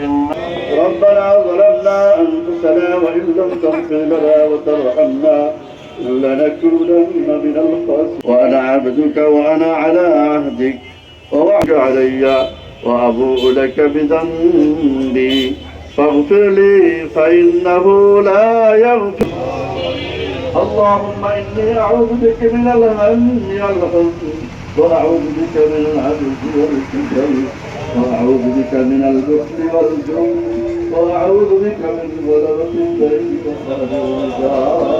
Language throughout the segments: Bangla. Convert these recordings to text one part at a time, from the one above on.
ربنا ظلمنا أنفسنا وإن لم تغفر لنا وترحمنا لنكونن من الخاسرين. وأنا عبدك وأنا على عهدك ووعدك علي وأبوء لك بذنبي. فاغفر لي فإنه لا يغفر. اللهم إني أعوذ بك من الهم والحزن وأعوذ بك من العجز والكسل وأعوذ بك من البخل والجبن وأعوذ بك من غلبة الدين وقهر الرجال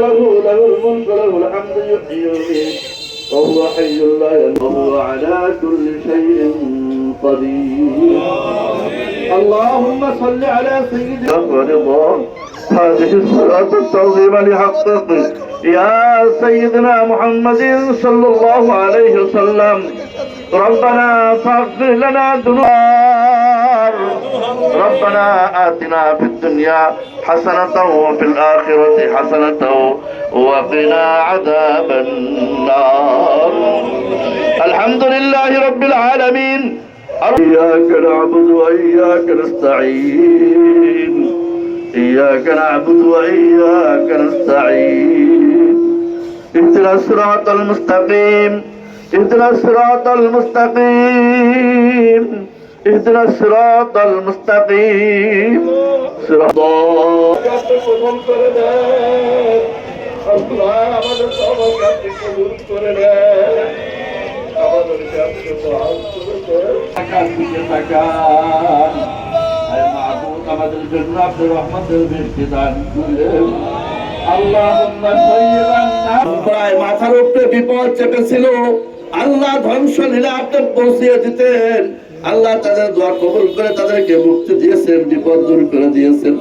له له الملك له الحمد يحيي ويميت وهو حي لا يموت وهو على كل شيء قدير اللهم صل على سيدنا ورضا هذه الصلاة التعظيم لحقك يا سيدنا محمد صلى الله عليه وسلم ربنا فاغفر لنا ذنوبنا. ربنا آتنا في الدنيا حسنة وفي الآخرة حسنة وقنا عذاب النار. الحمد لله رب العالمين. إياك نعبد وإياك نستعين. إياك نعبد وإياك نستعين. اهدنا الصراط المستقيم. اهدنا الصراط المستقيم اهدنا الصراط المستقيم صراط الله আমাদের সবাইকে আপনি কবুল করে নেন আমাদেরকে আপনি মহান করে দেন তাকান দিকে তাকান আয় মাহবুব আমাদের জন্য আপনি রহমতের বৃষ্টি দান করলেন আল্লাহুম্মা সাইয়্যিবান প্রায় মাথার উপরে বিপদ চেপেছিল আল্লাহ ধ্বংস নিলে আপনি পৌঁছিয়ে দিতেন। আল্লাহ তাদের দোয়া কবুল করে তাদেরকে মুক্তি দিয়েছেন, বিপদ দূর করে দিয়েছেন।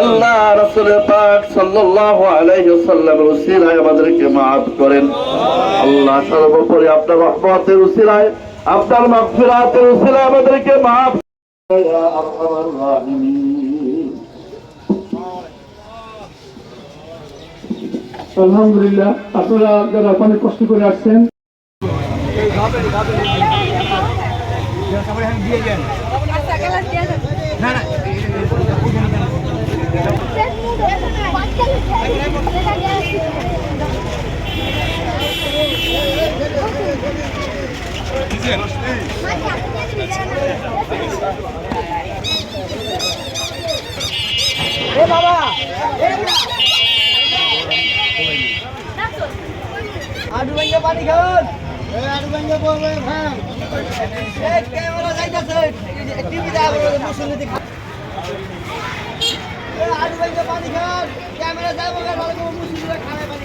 আল্লাহ রাসূলের পাক সাল্লাল্লাহু আলাইহি ওয়াসাল্লামের উসিলায় আমাদেরকে maaf করেন। আল্লাহ সর্বোপরি আপনার রহমতের উসিলায়, আপনার মাগফিরাতের উসিলায় আমাদেরকে maaf আলহামদুলিল্লাহ, আপনারা যারা অনেক কষ্ট করে আসছেন আচ্ছা গ্লাস দিয়ে দেন না না আডু ভাঙ্গা পানি খান আডু ভাঙ্গা বলবে খান ক্যামেরা যাইতাছে টিভি দেখা মুসলিম দেখা আডু ভাঙ্গা পানি খান ক্যামেরা যাব ভালো করে মুসলিমরা খায় পানি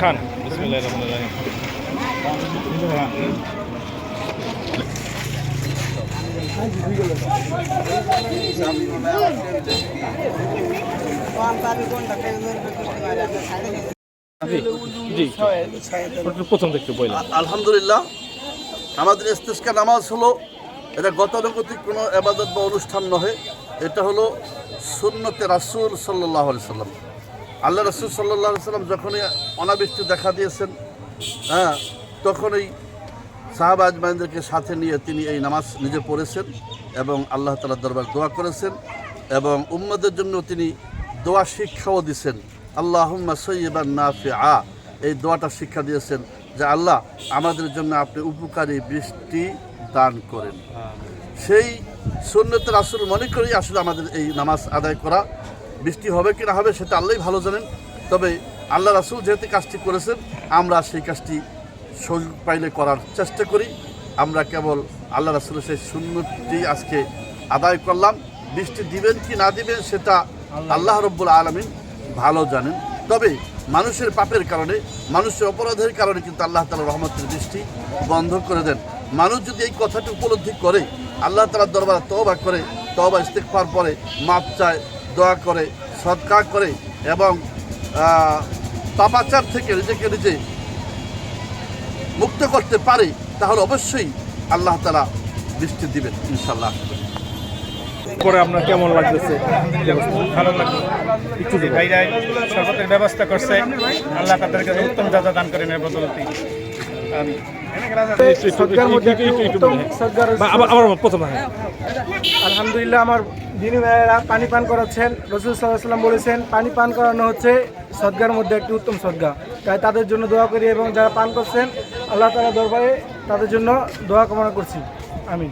খান প্রথম দেখতে আলহামদুলিল্লাহ, আমাদের ইস্তেস্কা নামাজ হলো, এটা গতানুগতিক কোনো আবাদত বা অনুষ্ঠান নহে। এটা হলো সুন্নতে রাসুল সাল্লাহ আলি সাল্লাম। আল্লাহ রাসুল সাল্লাহ সাল্লাম যখনই অনাবৃষ্টি দেখা দিয়েছেন হ্যাঁ তখনই সাহাব আজমাইনদেরকে সাথে নিয়ে তিনি এই নামাজ নিজে পড়েছেন এবং আল্লাহ তালার দরবার দোয়া করেছেন এবং উম্মদের জন্য তিনি দোয়া শিক্ষাও দিয়েছেন। আল্লাহুম্মা সৈয়বান নাফি আ এই দোয়াটা শিক্ষা দিয়েছেন যে আল্লাহ আমাদের জন্য আপনি উপকারী বৃষ্টি দান করেন। সেই সুন্নতের আসল মনে করি আসলে আমাদের এই নামাজ আদায় করা, বৃষ্টি হবে কি না হবে সেটা আল্লাহই ভালো জানেন। তবে আল্লাহ রাসুল যেহেতু কাজটি করেছেন, আমরা সেই কাজটি সুযোগ পাইলে করার চেষ্টা করি। আমরা কেবল আল্লাহ রাসুলের সেই শূন্যটি আজকে আদায় করলাম। বৃষ্টি দিবেন কি না দিবেন সেটা আল্লাহ রব্বুল আলমিন ভালো জানেন। তবে মানুষের পাপের কারণে, মানুষের অপরাধের কারণে কিন্তু আল্লাহ তালা রহমতের দৃষ্টি বন্ধ করে দেন। মানুষ যদি এই কথাটি উপলব্ধি করে, আল্লাহ তালার দরবার তবা করে তবা ইস্তেকফার পরে মাপ চায়, দোয়া করে সৎকার করে এবং পাপাচার থেকে নিজেকে নিজে মুক্ত করতে পারে, তাহলে অবশ্যই আল্লাহ তালা দৃষ্টি দিবেন ইনশাল্লাহ পরে আপনার কেমন লাগতেছে? ভালো লাগল ব্যবস্থা করছে। আল্লাহ তাদেরকে উত্তম যাতা দান করেন এর আলহামদুলিল্লাহ, আমার দিনী ভাইয়েরা পানি পান করাচ্ছেন। রসুল সাল্লাহাম বলেছেন, পানি পান করানো হচ্ছে সদ্গার মধ্যে একটি উত্তম সদ্গা। তাই তাদের জন্য দোয়া করি এবং যারা পান করছেন, আল্লাহ তালা দরবারে তাদের জন্য দোয়া কামনা করছি। আমি